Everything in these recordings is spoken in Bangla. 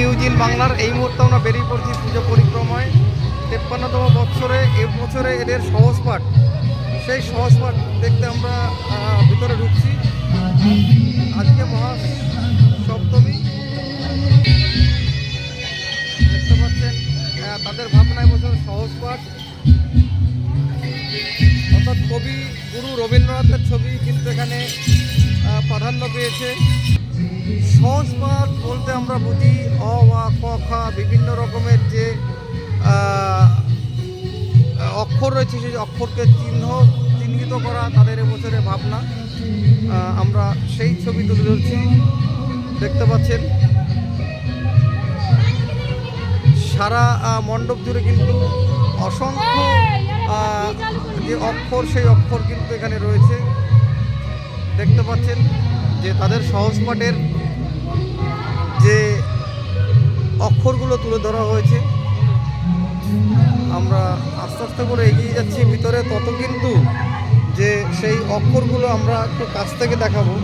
নিউজ ইন বাংলার এই মুহূর্তে আমরা বেরিয়ে পড়ছি পুজো পরিক্রমায়। তেপ্পান্নতম বছরে এদের সহজ পাঠ। সেই সহজ পাঠ দেখতে আমরা ভিতরে ঢুকছি। আজকে মহা সপ্তমী। দেখতে পাচ্ছেন তাদের ভাবনায় বছর সহজ পাঠ। অর্থাৎ কবি গুরু রবীন্দ্রনাথের ছবি কিন্তু এখানে প্রাধান্য পেয়েছে। সহজ পাঠ বলতে আমরা বুঝি অ আ ক খ, বিভিন্ন রকমের যে অক্ষর রয়েছে, সেই অক্ষরকে চিহ্ন চিহ্নিত করা তাদের এবছরে ভাবনা। আমরা সেই ছবি তুলে ধরছি। দেখতে পাচ্ছেন? সারা মণ্ডপ জুড়ে কিন্তু অসংখ্য যে অক্ষর, সেই অক্ষর কিন্তু এখানে রয়েছে। দেখতে পাচ্ছেন যে তাদের সহজ পাঠের যে অক্ষরগুলো তুলে ধরা হয়েছে। আমরা আস্তে আস্তে করে এগিয়ে যাচ্ছি ভিতরে, তত কিন্তু যে সেই অক্ষরগুলো আমরা একটু কাছ থেকে দেখাবো।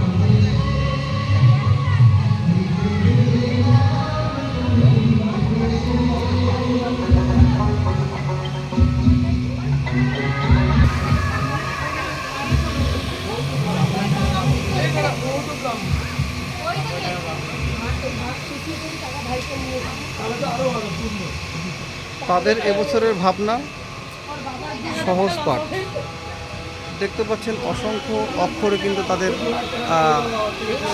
তাদের এবছরের ভাবনা সহজ পাঠ। দেখতে পাচ্ছেন, অসংখ্য অক্ষরে কিন্তু তাদের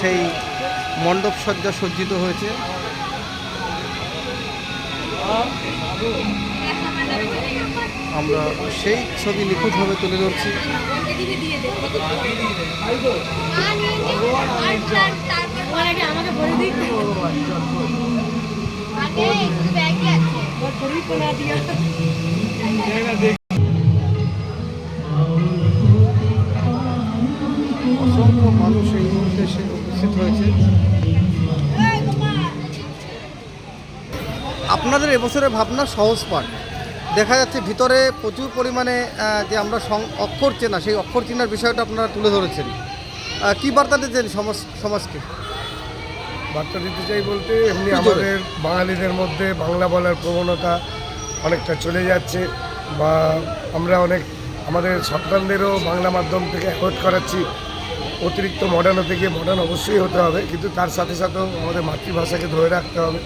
সেই মণ্ডপ সজ্জা সজ্জিত হয়েছে। আমরা সেই ছবি নিখুঁতভাবে তুলে ধরছি। আমাকে বলে দিই আগে একটু ব্যাগে আছে थोड़ी बना दिया অসংখ্য মানুষ এই মুহূর্তে এসে উপস্থিত হয়েছে আপনাদের এবছরের ভাবনা সহজ পাঠ দেখা যাচ্ছে ভিতরে প্রচুর পরিমাণে আহ, যে আমরা সং- অক্ষর চেনা সেই অক্ষর চেনার বিষয়টা আপনারা তুলে ধরেছেন আহ, কি বার্তা দিচ্ছেন সমাজ সমাজকে বার্তা দিতে চাই বলতে এমনি আমাদের বাঙালিদের মধ্যে বাংলা বলার প্রবণতা অনেকটা চলে যাচ্ছে বা আমরা অনেক আমাদের সন্তানদেরও বাংলা মাধ্যম থেকে অ্যাভয়েড করাচ্ছি। অতিরিক্ত মডার্ন হতে গিয়ে মডার্ন অবশ্যই হতে হবে কিন্তু তার সাথে সাথেও আমাদের মাতৃভাষাকে ধরে রাখতে হবে।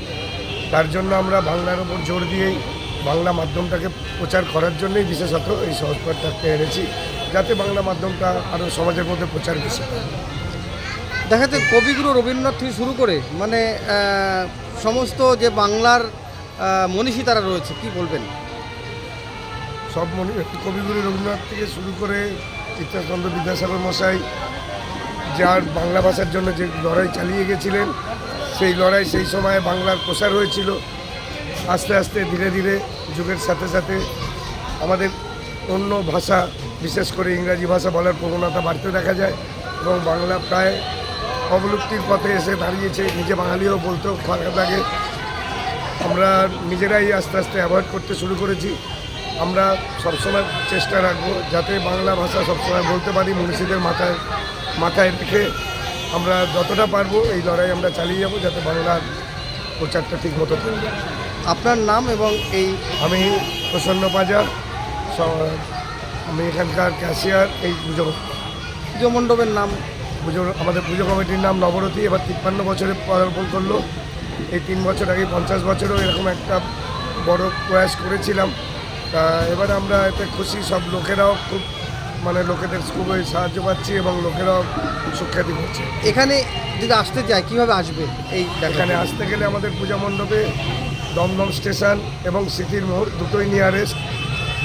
তার জন্য আমরা বাংলার উপর জোর দিয়েই বাংলা মাধ্যমটাকে প্রচার করার জন্যই বিশেষত এই সহজপাঠটাকে এনেছি যাতে বাংলা মাধ্যমটা আরও সমাজের মধ্যে প্রচার বেশি পায়। দেখা যাচ্ছে কবিগুরু রবীন্দ্রনাথ থেকে শুরু করে মানে সমস্ত যে বাংলার মনীষী তারা রয়েছে, কি বলবেন? সব মনে, কবিগুরু রবীন্দ্রনাথ থেকে শুরু করে চিত্তচন্দ্র বিদ্যাসাগর মশাই, যার বাংলা ভাষার জন্য যে লড়াই চালিয়ে গেছিলেন, সেই লড়াই সেই সময়ে বাংলার প্রসার হয়েছিল। আস্তে আস্তে ধীরে ধীরে যুগের সাথে সাথে আমাদের অন্য ভাষা, বিশেষ করে ইংরাজি ভাষা বলার প্রবণতা বাড়তে দেখা যায় এবং বাংলা প্রায় অবলুপ্তির পথে এসে দাঁড়িয়েছে। নিজে বাঙালিও বলতেও খারাপ লাগে। আমরা নিজেরাই আস্তে আস্তে অ্যাভয়েড করতে শুরু করেছি। আমরা সবসময় চেষ্টা রাখব যাতে বাংলা ভাষা সবসময় বলতে পারি মনীষীদের মাথায় মাথায় রেখে আমরা যতটা পারব এই লড়াই আমরা চালিয়ে যাব যাতে বাংলার প্রচারটা ঠিক মতো করবে আপনার নাম এবং এই আমি প্রসন্ন স- আমি এখানকার ক্যাশিয়ার এই পুজো পুজো মণ্ডপের নাম পুজো আমাদের পুজো কমিটির নাম নবরতী এবার তিপ্পান্ন বছরে পদার্পণ করল। এই তিন বছর আগে পঞ্চাশ বছরও এরকম একটা বড় প্রয়াস করেছিলাম। তা এবার আমরা এতে খুশি সব লোকেরাও খুব মানে লোকেদের খুবই সাহায্য পাচ্ছি এবং লোকেরাও সুখ্যাতি করছে এখানে যদি আসতে চায় কীভাবে আসবে এই এখানে আসতে গেলে আমাদের পূজা মণ্ডপে দমদম স্টেশন এবং স্মৃতির মোড় দুটোই নিয়ারেস্ট।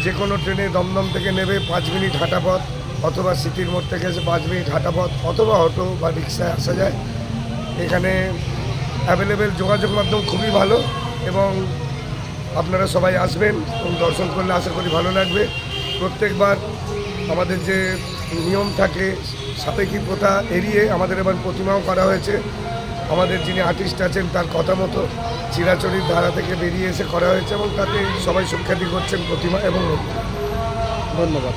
যে কোনো ট্রেনে দমদম থেকে নেবে পাঁচ মিনিট হাঁটা পথ। অথবা সিটির মোড় থেকে এসে পাঁচ মিনিট হাঁটা পথ, অথবা অটো বা রিক্সায় আসা যায়। এখানে অ্যাভেলেবেল যোগাযোগ মাধ্যম খুবই ভালো এবং আপনারা সবাই আসবেন এবং দর্শন করলে আশা করি ভালো লাগবে। প্রত্যেকবার আমাদের যে নিয়ম থাকে, সাপেক্ষী প্রথা এড়িয়ে আমাদের এবার প্রতিমাও করা হয়েছে। আমাদের যিনি আর্টিস্ট আছেন, তার কথা মতো চিরাচরির ধারা থেকে বেরিয়ে এসে করা হয়েছে এবং তাতে সবাই সুখ্যাতি করছেন প্রতিমা এবং ধন্যবাদ।